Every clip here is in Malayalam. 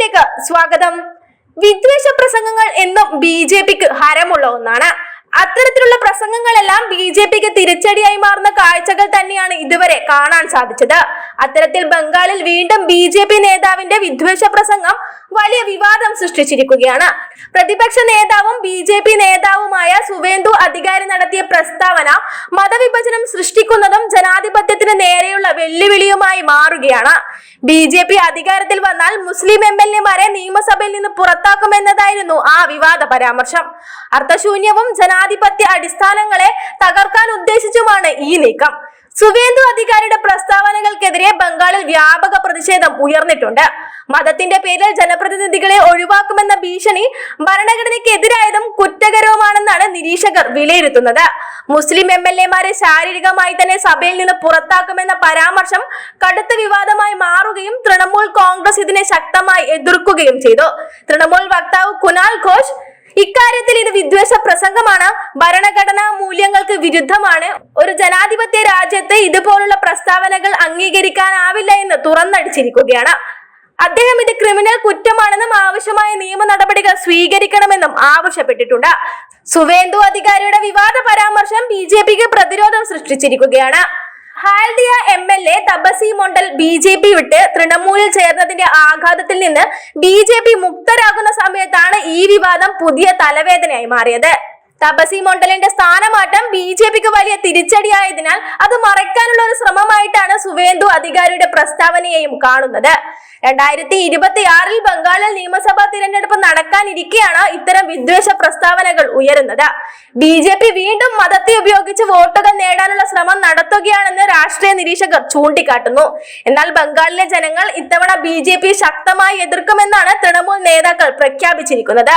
വാർത്തകളിലേക്ക് സ്വാഗതം. വിദ്വേഷ പ്രസംഗങ്ങൾ എന്നും ബി ജെ പിക്ക് ഹരമുള്ള ഒന്നാണ്. അത്തരത്തിലുള്ള പ്രസംഗങ്ങളെല്ലാം ബി ജെ പിക്ക് തിരിച്ചടിയായി മാറുന്ന കാഴ്ചകൾ തന്നെയാണ് ഇതുവരെ കാണാൻ സാധിച്ചത്. അത്തരത്തിൽ ബംഗാളിൽ വീണ്ടും ബി ജെ പി നേതാവിന്റെ വിദ്വേഷ പ്രസംഗം വലിയ വിവാദം സൃഷ്ടിച്ചിരിക്കുകയാണ്. പ്രതിപക്ഷ നേതാവും ബി ജെ പി നേതാവുമായ സുവേന്ദു അധികാരി നടത്തിയ പ്രസ്താവന മതവിഭജനം സൃഷ്ടിക്കുന്നതും ജനാധിപത്യത്തിന് നേരെയുള്ള വെല്ലുവിളിയുമായി മാറുകയാണ്. ബി ജെ പി അധികാരത്തിൽ വന്നാൽ മുസ്ലിം എം എൽ എമാരെ നിയമസഭയിൽ നിന്ന് പുറത്താക്കുമെന്നതായിരുന്നു ആ വിവാദ പരാമർശം. അർത്ഥശൂന്യവും ജനാധിപത്യ അടിസ്ഥാനങ്ങളെ തകർക്കാൻ ഉദ്ദേശിച്ചുമാണ് ഈ നീക്കം. സുവേന്ദു അധികാരിയുടെ പ്രസ്താവനകൾക്കെതിരെ ബംഗാളിൽ വ്യാപക പ്രതിഷേധം ഉയർന്നിട്ടുണ്ട്. മതത്തിന്റെ പേരിൽ ജനപ്രതിനിധികളെ ഒഴിവാക്കുമെന്ന ഭീഷണി ഭരണഘടനയ്ക്കെതിരായതും കുറ്റകരവുമാണെന്നാണ് നിരീക്ഷകർ വിലയിരുത്തുന്നത്. മുസ്ലിം എം എൽ എമാരെ ശാരീരികമായി തന്നെ സഭയിൽ നിന്ന് പുറത്താക്കുമെന്ന പരാമർശം കടുത്ത വിവാദമായി മാറുകയും തൃണമൂൽ കോൺഗ്രസ് ഇതിനെ ശക്തമായി എതിർക്കുകയും ചെയ്തു. തൃണമൂൽ വക്താവ് കുനാൽ ഘോഷ് ഇക്കാര്യത്തിൽ ഇത് വിദ്വേഷ പ്രസംഗമാണ്. ഭരണഘടനാ മൂല്യങ്ങൾക്ക് വിരുദ്ധമാണ്. ഒരു ജനാധിപത്യ രാജ്യത്ത് ഇതുപോലുള്ള പ്രസ്താവനകൾ അംഗീകരിക്കാനാവില്ല എന്ന് തുറന്നടിച്ചിരിക്കുകയാണ്. അദ്ദേഹം ഇത് ക്രിമിനൽ കുറ്റമാണെന്നും ആവശ്യമായ നിയമ നടപടികൾ സ്വീകരിക്കണമെന്നും ആവശ്യപ്പെട്ടിട്ടുണ്ട്. സുവേന്ദു അധികാരിയുടെ വിവാദ പരാമർശം ബി ജെ പിക്ക് പ്രതിരോധം സൃഷ്ടിച്ചിരിക്കുകയാണ്. Haldia M L A Tapasi Mondal B J P വിട്ട് തൃണമൂലിൽ ചേർന്നതിന്റെ ആഘാതത്തിൽ നിന്ന് ബി ജെ പി മുക്തരാകുന്ന സമയത്താണ് ഈ വിവാദം പുതിയ തലവേദനയായി മാറിയത്. തപസി മണ്ഡലിന്റെ സ്ഥാനമാറ്റം ബി ജെ പിക്ക് വലിയ തിരിച്ചടിയായതിനാൽ അത് മറയ്ക്കാനുള്ള ഒരു ശ്രമമായിട്ടാണ് സുവേന്ദു അധികാരിയുടെ പ്രസ്താവനയെയും കാണുന്നത്. രണ്ടായിരത്തി ഇരുപത്തി ആറിൽ ബംഗാളിൽ നിയമസഭാ തിരഞ്ഞെടുപ്പ് നടക്കാനിരിക്കെയാണ് ഇത്തരം വിദ്വേഷ പ്രസ്താവനകൾ ഉയരുന്നത്. ബി ജെ പി വീണ്ടും മതത്തെ ഉപയോഗിച്ച് വോട്ടുകൾ നേടാനുള്ള ശ്രമം നടത്തുകയാണെന്ന് രാഷ്ട്രീയ നിരീക്ഷകർ ചൂണ്ടിക്കാട്ടുന്നു. എന്നാൽ ബംഗാളിലെ ജനങ്ങൾ ഇത്തവണ ബി ശക്തമായി എതിർക്കുമെന്നാണ് തൃണമൂൽ നേതാക്കൾ പ്രഖ്യാപിച്ചിരിക്കുന്നത്.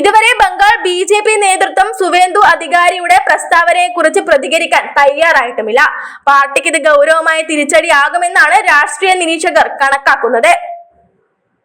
ഇതുവരെ ബംഗാൾ ബി ജെ പി നേതൃത്വം സുവേന്ദു അധികാരിയുടെ പ്രസ്താവനയെ കുറിച്ച് പ്രതികരിക്കാൻ തയ്യാറായിട്ടുമില്ല. പാർട്ടിക്ക് ഇത് ഗൗരവമായ തിരിച്ചടിയാകുമെന്നാണ് രാഷ്ട്രീയ നിരീക്ഷകർ കണക്കാക്കുന്നത്.